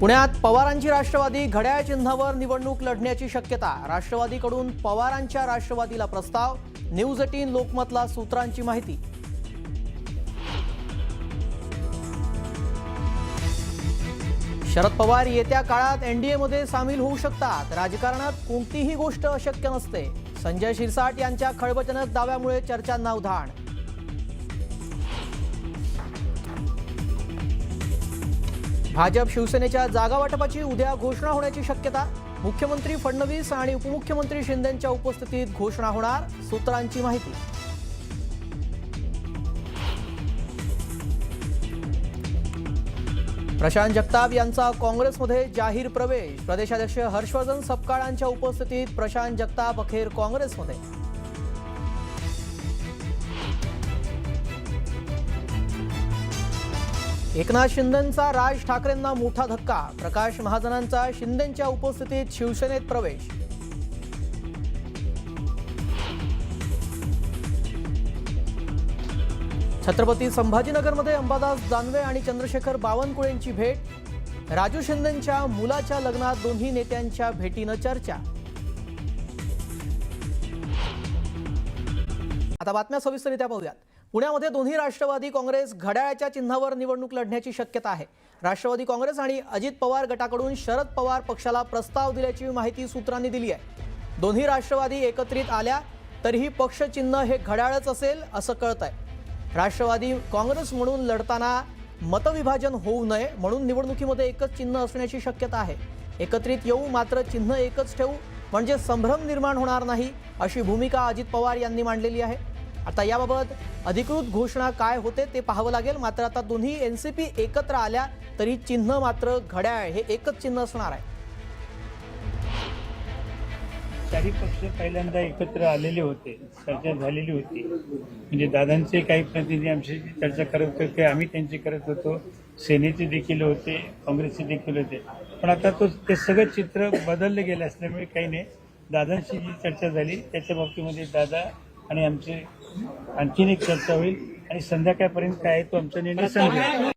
पुण्यात पवारांची राष्ट्रवादी घड्याळ चिन्हावर निवडणूक लढण्याची शक्यता. राष्ट्रवादीकडून पवारांच्या राष्ट्रवादीला प्रस्ताव न्यूज एटीन लोकमतला सूत्रांची माहिती. शरद पवार येत्या काळात एनडीएमध्ये सामील होऊ शकतात. राजकारणात कोणतीही गोष्ट अशक्य नसते. संजय शिरसाट यांच्या खळबजनक दाव्यामुळे चर्चांना उधाण. भाजप शिवसेनेच्या जागा वाटपाची उद्या घोषणा होण्याची शक्यता. मुख्यमंत्री फडणवीस आणि उपमुख्यमंत्री शिंदेंच्या उपस्थितीत घोषणा होणार सूत्रांची माहिती. प्रशांत जगताप यांचा काँग्रेसमध्ये जाहीर प्रवेश. प्रदेशाध्यक्ष हर्षवर्धन सपकाळांच्या उपस्थितीत प्रशांत जगताप अखेर काँग्रेसमध्ये. एकनाथ शिंदेंचा राज ठाकरेंना मोठा धक्का. प्रकाश महाजनांचा शिंदेंच्या उपस्थितीत शिवसेनेत प्रवेश. छत्रपती संभाजीनगरमध्ये अंबादास दानवे आणि चंद्रशेखर बावनकुळेंची भेट. राजू शिंदेच्या मुलाच्या लग्नात दोन्ही नेत्यांच्या भेटीनं चर्चा. आता बातम्या सविस्तरित्या पाहूयात. पुण्यामध्ये दोन्ही राष्ट्रवादी काँग्रेस घड्याळाच्या चिन्हावर निवडणूक लढण्याची शक्यता आहे. राष्ट्रवादी काँग्रेस आणि अजित पवार गटाकडून शरद पवार पक्षाला प्रस्ताव दिल्याची माहिती सूत्रांनी दिली आहे. दोन्ही राष्ट्रवादी एकत्रित आल्या तरीही पक्ष चिन्ह हे घड्याळच असेल असं कळत आहे राष्ट्रवादी काँग्रेस म्हणून लढताना मतविभाजन होऊ नये म्हणून निवडणुकीमध्ये एकच चिन्ह असण्याची शक्यता आहे. एकत्रित येऊ मात्र चिन्ह एकच ठेवू म्हणजे संभ्रम निर्माण होणार नाही अशी भूमिका अजित पवार यांनी मांडलेली आहे. आता याबाबत अधिकृत घोषणा काय होते ते पाहावं लागेल. मात्र आता दोन्ही एन सी पी एकत्र आल्या तरी चिन्ह मात्र घड्याळ हे एकच चिन्ह असणार आहे. काही पक्ष पहिल्यांदा एकत्र आलेले होते. चर्चा झालेली होती. म्हणजे दादांचे काही प्रतिनिधी आमच्याशी चर्चा करत होते आम्ही त्यांची करत होतो. सेनेचे देखील होते काँग्रेसचे देखील होते. पण आता तो ते सगळं चित्र बदललं गेलं असल्यामुळे काही नाही. दादांशी जी चर्चा झाली त्याच्या बाबतीमध्ये दादा आणि आमचे आणखीन एक चर्चा होईल. आणि संध्याकाळपर्यंत काय तो आमचा निर्णय समजेल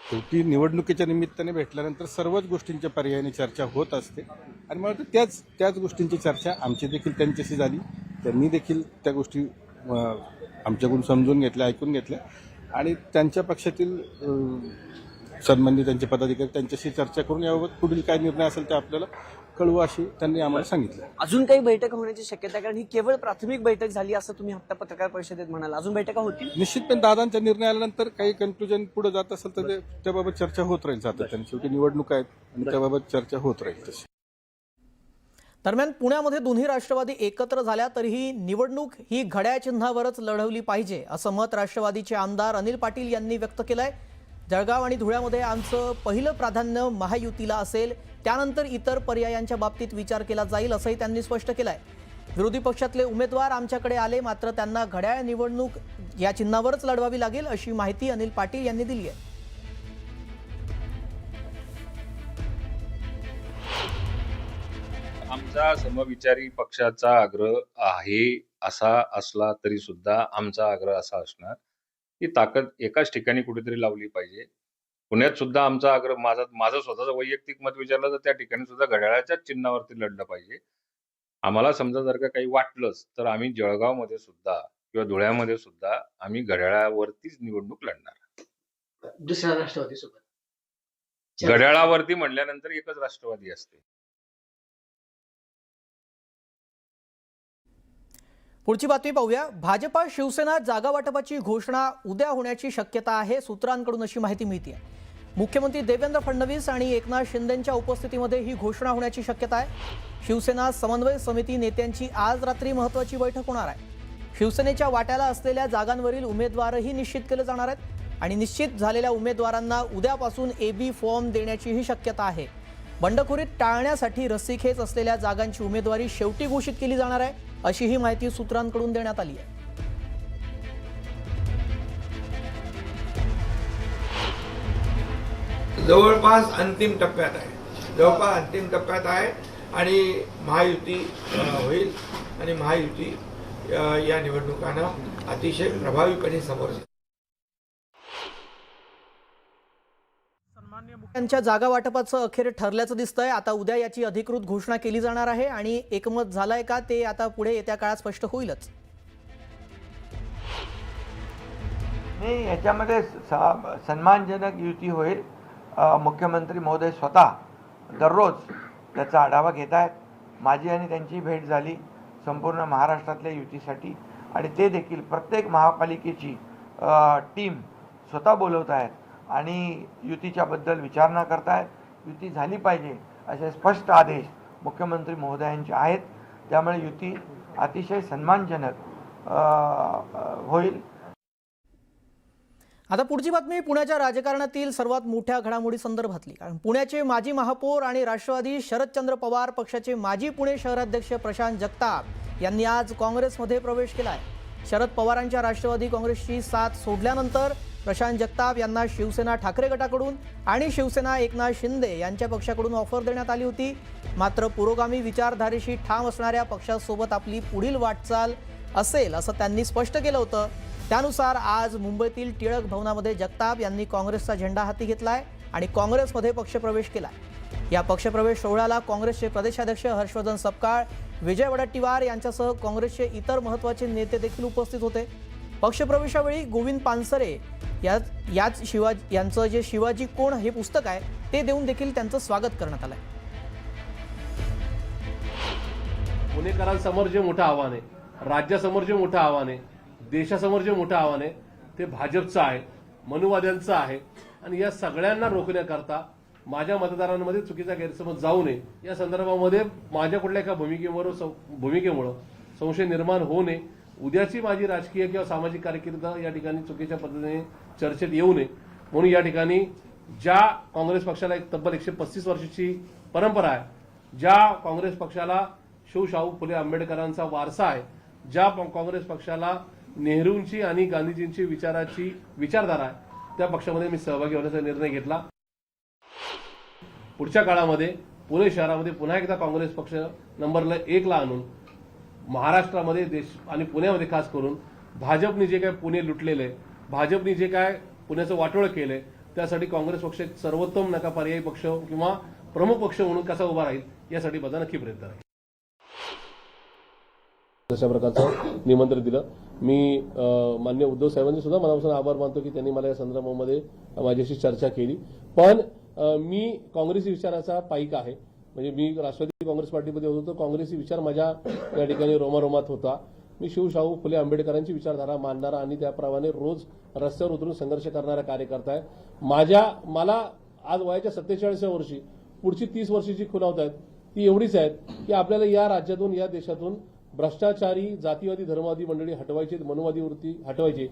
शेवटी निवडणुकीच्या निमित्ताने भेटल्यानंतर सर्वच गोष्टींच्या पर्यायाने चर्चा होत असते. आणि मला वाटतं त्याच त्याच गोष्टींची चर्चा आमची देखील त्यांच्याशी झाली. त्यांनी देखील त्या गोष्टी आमच्याकडून समजून घेतल्या ऐकून घेतल्या. आणि त्यांच्या पक्षातील सन्मान्य त्यांचे पदाधिकारी त्यांच्याशी चर्चा करून याबाबत पुढील काय निर्णय असेल ते आपल्याला कळवू अशी त्यांनी आम्हाला सांगितलं. अजून काही बैठक होण्याची शक्यता आहे? कारण ही केवळ प्राथमिक बैठक झाली असं तुम्ही हप्ता पत्रकार परिषदेत म्हणाल. अजून बैठका होतील? निश्चितपणे दादांच्या निर्णय आल्यानंतर काही कन्क्लुजन पुढे जात असेल तर त्याबाबत चर्चा होत राहील सातत्याने. शेवटी निवडणूक आहेत आणि त्याबाबत चर्चा होत राहील तशी. दरम्यान पुण्यामध्ये दोन्ही राष्ट्रवादी एकत्र झाल्या तरीही निवडणूक ही घड्याळ चिन्हावरच लढवली पाहिजे असं मत राष्ट्रवादीचे आमदार अनिल पाटील यांनी व्यक्त केलंय. जळगाव आणि धुळ्यामध्ये आमचं पहिलं प्राधान्य महायुतीला असेल त्यानंतर इतर पर्यायांच्या बाबतीत विचार केला जाईल असंही त्यांनी स्पष्ट केलंय. विरोधी पक्षातले उमेदवार आमच्याकडे आले मात्र त्यांना घड्याळ निवडणूक या चिन्हावरच लढवावी लागेल अशी माहिती अनिल पाटील यांनी दिली आहे. आमचा समविचारी पक्षाचा आग्रह आहे असा असला तरी सुद्धा आमचा आग्रह असा असणार. की ताकद एकाच ठिकाणी कुठेतरी लावली पाहिजे. पुण्यात सुद्धा आमचा आग्रह माझा माझं स्वतःचं वैयक्तिक मत विचारलं तर त्या ठिकाणी सुद्धा घड्याळाच्याच चिन्हावरती लढलं पाहिजे. आम्हाला समजा जर का काही वाटलंच तर आम्ही जळगावमध्ये सुद्धा किंवा धुळ्यामध्ये सुद्धा आम्ही घड्याळावरतीच निवडणूक लढणार. दुसऱ्या राष्ट्रवादी सोबत घड्याळावरती म्हणल्यानंतर एकच राष्ट्रवादी असते. पुढची बातमी पाहूया. भाजपा शिवसेना जागा वाटपाची घोषणा उद्या होण्याची शक्यता आहे सूत्रांकडून अशी माहिती मिळते मुख्यमंत्री देवेंद्र फडणवीस आणि एकनाथ शिंदेंच्या उपस्थितीमध्ये ही घोषणा होण्याची शक्यता आहे. शिवसेना समन्वय समिती नेत्यांची आज रात्री महत्वाची बैठक होणार आहे. शिवसेनेच्या वाट्याला असलेल्या जागांवरील उमेदवारही निश्चित केले जाणार आहेत आणि निश्चित झालेल्या उमेदवारांना उद्यापासून ए बी फॉर्म देण्याचीही शक्यता आहे. बंडखोरीत टाळण्यासाठी रस्सीखेच असलेल्या जागांची उमेदवारी शेवटी घोषित केली जाणार आहे. अशी ही माहिती सूत्रांकडून देण्यात आली आहे. जवळपास अंतिम टप्प्यात आहे. जवळपास अंतिम टप्प्यात आहे आणि महायुती होईल आणि महायुती या निवडणुकांना अतिशय प्रभावीपणे समोर जाईल त्यांच्या जागा वाटपाचं अखेर ठरल्याचं दिसतंय. आता उद्या याची अधिकृत घोषणा केली जाणार आहे आणि एकमत झालंय का ते आता पुढे येत्या काळात स्पष्ट होईलच. नाही याच्यामध्ये स- सन्मानजनक युती होईल. मुख्यमंत्री महोदय स्वतः दररोज त्याचा आढावा घेत आहेत. माझी आणि त्यांची भेट झाली संपूर्ण महाराष्ट्रातल्या युतीसाठी. आणि ते देखील प्रत्येक महापालिकेची टीम स्वतः बोलवत आहेत. आणि युतीच्याबद्दल विचारणा करतायत. युती झाली पाहिजे असे स्पष्ट आदेश मुख्यमंत्री महोदयांचे आहेत. त्यामुळे युती अतिशय सन्मानजनक होईल. आता पुढची बातमी पुण्याच्या राजकारणातील सर्वात मोठ्या घडामोडी संदर्भातली. कारण पुण्याचे माजी महापौर आणि राष्ट्रवादी शरदचंद्र पवार पक्षाचे माजी पुणे शहराध्यक्ष प्रशांत जगताप यांनी आज काँग्रेसमध्ये प्रवेश केला आहे शरद पवारांच्या राष्ट्रवादी काँग्रेसची साथ सोडल्यानंतर प्रशांत जगताप यांना शिवसेना ठाकरे गटाकडून आणि शिवसेना एकनाथ शिंदे यांच्या पक्षाकडून ऑफर देण्यात आली होती. मात्र पुरोगामी विचारधारेशी ठाम असणाऱ्या पक्षासोबत आपली पुढील वाटचाल असेल असं त्यांनी स्पष्ट केलं होतं. त्यानुसार आज मुंबईतील टिळक भवनामध्ये जगताप यांनी काँग्रेसचा झेंडा हाती घेतलाय आणि काँग्रेसमध्ये पक्षप्रवेश केलाय. या पक्षप्रवेश सोहळ्याला काँग्रेसचे प्रदेशाध्यक्ष हर्षवर्धन सपकाळ विजय वडट्टीवार यांच्यासह काँग्रेसचे इतर महत्त्वाचे नेते देखील उपस्थित होते. पक्षप्रवेशावेळी गोविंद पानसरे याच याच शिवाजी यांचं जे शिवाजी कोण हे पुस्तक आहे ते देऊन देखील त्यांचं स्वागत करण्यात आलंय. पुणेकरांसमोर जे मोठं आव्हान आहे राज्यासमोर जे मोठं आव्हान आहे देशासमोर जे मोठं आव्हान आहे ते भाजपचं आहे मनुवाद्यांचं आहे आणि या सगळ्यांना रोखण्याकरता माझ्या मतदारांमध्ये चुकीचा गैरसमज जाऊ नये. या संदर्भामध्ये माझ्या कुठल्या एका भूमिकेवर भूमिकेमुळं संशय निर्माण होऊ नये. उद्याची माझी राजकीय किंवा सामाजिक कारकीर्द या ठिकाणी चुकीच्या पद्धतीने चर्चेत येऊ नये. म्हणून या ठिकाणी ज्या काँग्रेस पक्षाला एक तब्बल एकशे पस्तीस वर्षाची परंपरा आहे ज्या काँग्रेस पक्षाला शिवशाहू फुले आंबेडकरांचा वारसा आहे ज्या काँग्रेस पक्षाला नेहरूंची आणि गांधीजींची विचाराची विचारधारा आहे त्या पक्षामध्ये मी सहभागी होण्याचा निर्णय घेतला. पुढच्या काळामध्ये पुणे शहरामध्ये पुन्हा एकदा काँग्रेस पक्ष नंबरला एकला आणून महाराष्ट्रामध्ये देश आणि पुण्यामध्ये खास करून भाजपने जे काय पुणे लुटलेलं आहे भाजपने जे काय पुण्याचं वाटोळं केलंय त्यासाठी काँग्रेस पक्ष एक सर्वोत्तम नका पर्यायी पक्ष किंवा प्रमुख पक्ष म्हणून कसा उभा राहील यासाठी माझा नक्की प्रयत्न राहील अशा प्रकारचं निमंत्रण दिलं. मी मान्य उद्धव साहेबांनी सुद्धा मनापासून आभार मानतो की त्यांनी मला या संदर्भामध्ये माझ्याशी चर्चा केली. पण मी काँग्रेसी विचाराचा पाईक आहे. म्हणजे मी राष्ट्रवादी काँग्रेस पार्टीमध्ये होतो तर काँग्रेसी विचार माझ्या या ठिकाणी रोमारोमात होता. मी शिवशाहू फुले आंबेडकरांची विचारधारा मानणारा आणि त्याप्रमाणे रोज रस्त्यावर उतरून संघर्ष करणारा कार्यकर्ता आहे. माझ्या मला आज वयाच्या सत्तेचाळीसव्या वर्षी पुढची तीस वर्षीची खुलावत आहेत ती एवढीच आहेत की आपल्याला या राज्यातून या देशातून भ्रष्टाचारी जातीवादी धर्मवादी मंडळी हटवायची मनोवादी वृत्ती हटवायची